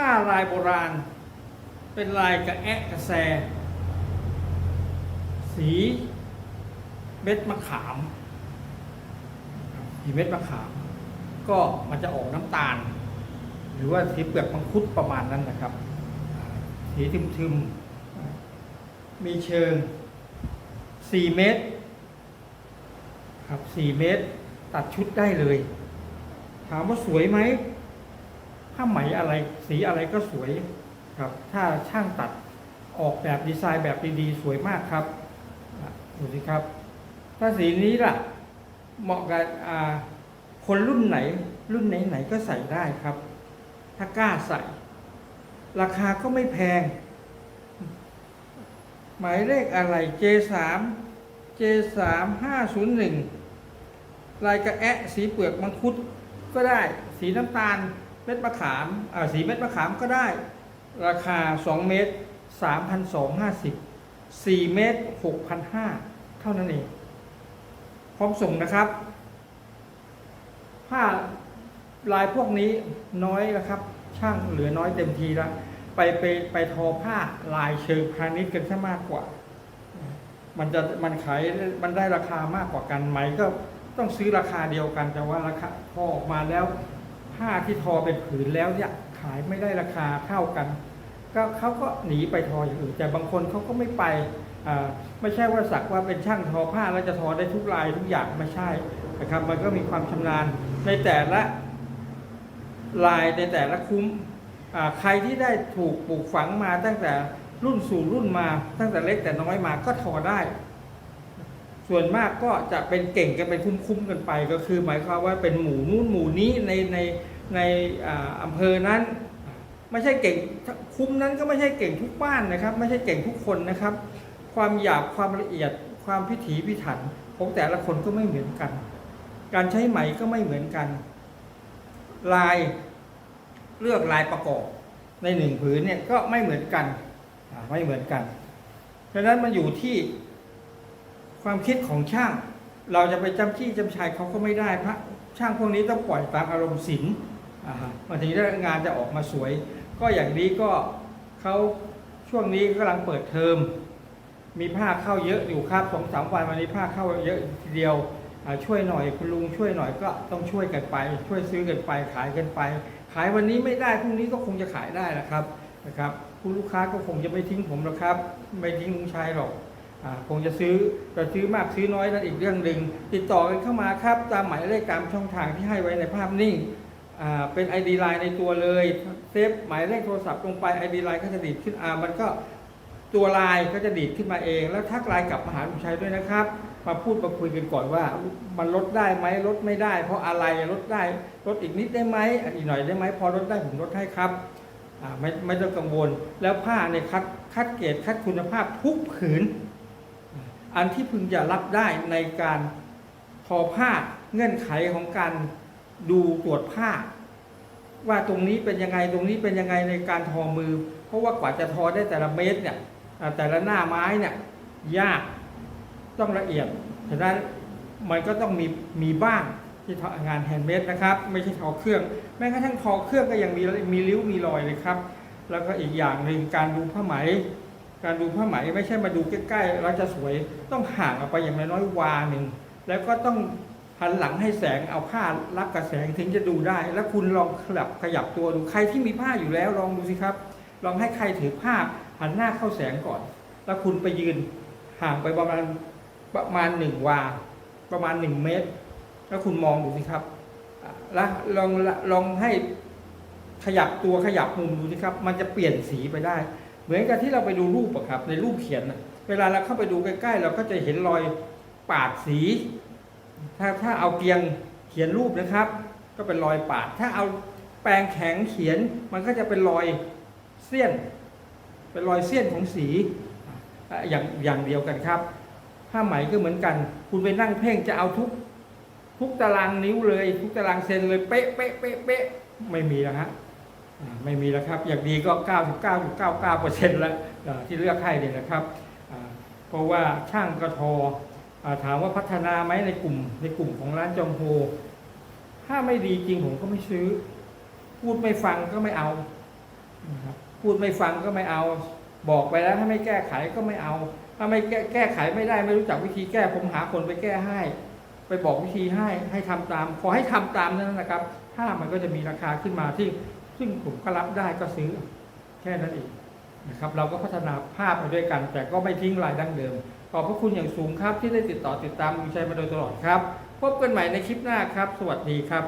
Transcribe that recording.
ผ้าลายโบราณ เป็นลายกระแอะกระแซ สีเม็ดมะขามสีเม็ดมะขาม ก็มันจะออกน้ำตาล หรือว่าสีเปลือกมังคุดประมาณนั้นนะครับ สีทึมๆ มีเชิง 4 เมตร ครับ 4 เมตร ตัดชุดได้เลย ถามว่าสวยไหม ผ้าไหมอะไรสีอะไรก็สวยครับ ถ้าช่างตัดออกแบบดีไซน์แบบดีๆสวยมากครับดูสิครับ ถ้าสีนี้ล่ะ เหมาะกับคนรุ่นไหน รุ่นไหนๆก็ใส่ได้ครับ ถ้ากล้าใส่ ราคาก็ไม่แพง หมายเลขอะไร J3 J3 501ลายกระแอะสีเปลือกมังคุดก็ได้ สีน้ำตาล เม็ดมะขามอ่าสีเม็ดมะขามก็ได้ ราคา 2 เมตร3,250 4 เมตร6,500 เท่านั้นเอง พร้อมส่งนะครับผ้าลายพวกนี้น้อยแล้วครับ ช่างเหลือน้อยเต็มทีแล้ว ไปไปไปทอผ้าลายเชิงพาณิชย์กันซะมากกว่า มันจะมันขายมันได้ราคามากกว่ากันไหมก็ต้องซื้อราคาเดียวกันแต่ว่าราคาพอออกมาแล้ว ผ้าที่ทอเป็นผืนแล้วเนี่ยขายไม่ได้ราคาเท่ากัน ก็เขาก็หนีไปทออย่างอื่นแต่บางคนเขาก็ไม่ไปไม่ใช่ว่าสักว่าเป็นช่างทอผ้าแล้วจะทอได้ทุกลายทุกอย่างไม่ใช่นะครับ มันก็มีความชำนาญในแต่ละลายในแต่ละคุ้มใครที่ได้ถูกปลูกฝังมาตั้งแต่รุ่นสู่รุ่นมาตั้งแต่เล็กแต่น้อยมาก็ทอได้ ส่วนมากก็จะเป็นเก่งกันเป็นคุ้มๆกันไป ก็คือหมายความว่าเป็นหมู่นู่นหมู่นี้ในในในอ่าอำเภอนั้น ไม่ใช่เก่งคุ้มนั้นก็ไม่ใช่เก่งทุกบ้านนะครับ ไม่ใช่เก่งทุกคนนะครับ ความหยาบความละเอียด ความพิถีพิถันของแต่ละคนก็ไม่เหมือนกัน การใช้ไหมก็ไม่เหมือนกัน ลายเลือกลายประกอบในหนึ่งผืนเนี่ยก็ไม่เหมือนกันไม่เหมือนกันฉะนั้นมันอยู่ที่ ความคิดของช่าง เราจะไปจำจี้จำชายเขาก็ไม่ได้พระช่างพวกนี้ต้องปล่อยตามอารมณ์ศิลป์อ่าฮะมันถึงได้งานจะออกมาสวย ก็อย่างนี้ก็เขาช่วงนี้กำลังเปิดเทอม มีผ้าเข้าเยอะอยู่ครับสองสามวันวันนี้ผ้าเข้าเยอะทีเดียวช่วยหน่อยคุณลุงช่วยหน่อยก็ต้องช่วยกันไป ช่วยซื้อกันไปขายกันไป ขายวันนี้ไม่ได้พรุ่งนี้ก็คงจะขายได้นะครับนะครับผู้ลูกค้าก็คงจะไม่ทิ้งผมหรอกครับ ไม่ทิ้งลุงชายหรอก คงจะซื้อจะซื้อมากซื้อน้อยนั่นอีกเรื่องหนึ่งติดต่อกันเข้ามาครับตามหมายเลขตามช่องทางที่ให้ไว้ในภาพนิ่งเป็น ID Line ในตัวเลยเซฟหมายเลขโทรศัพท์ลงไป ID Line ก็จะดีดขึ้นอามันก็ตัวไลน์ก็จะดีดขึ้นมาเอง แล้วทักไลน์กลับมาหาลุงชัยด้วยนะครับ มาพูดมาคุยกันก่อนว่า มันลดได้ไหมลดไม่ได้ เพราะอะไรลดได้ลดอีกนิดได้ไหมอีกหน่อยได้ไหมพอลดได้ผมลดให้ครับไม่ไม่ต้องกังวล แล้วผ้าเนี่ยคัดคัดเกรดคัดคุณภาพทุกผืน อันที่พึงจะรับได้ในการทอผ้าเงื่อนไขของการดูตรวจผ้า ว่าตรงนี้เป็นยังไงตรงนี้เป็นยังไงในการทอมือ เพราะว่ากว่าจะทอได้แต่ละเมตรเนี่ยแต่ละหน้าไม้เนี่ยยากต้องละเอียดฉะนั้นมันก็ต้องมีมีบ้างที่ทองานแฮนด์เมดนะครับ ไม่ใช่ทอเครื่อง แม้กระทั่งทอเครื่องก็ยังมีมีริ้วมีรอยเลยครับ แล้วก็อีกอย่างหนึ่งการดูผ้าไหม การดูผ้าไหมไม่ใช่มาดูใกล้ๆแล้วจะสวยต้องห่างออกไปอย่างน้อยๆวาหนึ่งแล้วก็ต้องหันหลังให้แสงเอาผ้ารับกับแสงถึงจะดูได้ แล้วคุณลองขยับขยับตัวดูใครที่มีผ้าอยู่แล้วลองดูสิครับ ลองให้ใครถือผ้าหันหน้าเข้าแสงก่อน แล้วคุณไปยืนห่างไปประมาณประมาณหนึ่งวา ประมาณหนึ่งเมตร แล้วคุณมองดูสิครับแล้วลองลองให้ขยับตัวขยับมุมดูสิครับ มันจะเปลี่ยนสีไปได้ เหมือนกับที่เราไปดูรูปอะครับ ในรูปเขียนนะเวลาเราเข้าไปดูใกล้ๆ เราก็จะเห็นรอยปาดสี ถ้าถ้าเอาเกียงเขียนรูปนะครับ ก็เป็นรอยปาด ถ้าเอาแปรงแข็งเขียนมันก็จะเป็นรอยเสี้ยน เป็นรอยเสี้ยนของสีอย่างอย่างเดียวกันครับ ผ้าไหมก็เหมือนกัน คุณไปนั่งเพ่งจะเอาทุกทุกตารางนิ้วเลย ทุกตารางเซนเลยเป๊ะเป๊ะเป๊ะเป๊ะไม่มีแล้วฮะ ไม่มีแล้วครับ อย่างดีก็ 99.99%แล้วอ่าที่เลือกให้เนี่ยนะครับ เพราะว่าช่างกระทอถามว่าพัฒนาไหมในกลุ่มในกลุ่มของร้านจอมโฮถ้าไม่ดีจริงผมก็ไม่ซื้อ พูดไม่ฟังก็ไม่เอาพูดไม่ฟังก็ไม่เอา บอกไปแล้วถ้าไม่แก้ไขก็ไม่เอา ถ้าไม่แก้แก้ไขไม่ได้ไม่รู้จักวิธีแก้ผมหาคนไปแก้ให้ ไปบอกวิธีให้ให้ทำตาม ขอให้ทำตามนั้นนะครับ ถ้ามันก็จะมีราคาขึ้นมาที่ ซึ่งผมก็รับได้ก็ซื้อแค่นั้นเองนะครับ เราก็พัฒนาภาพไปด้วยกัน แต่ก็ไม่ทิ้งลายดั้งเดิม ขอบพระคุณอย่างสูงครับที่ได้ติดต่อติดตามลุงชัยมาโดยตลอดครับ พบกันใหม่ในคลิปหน้าครับ สวัสดีครับ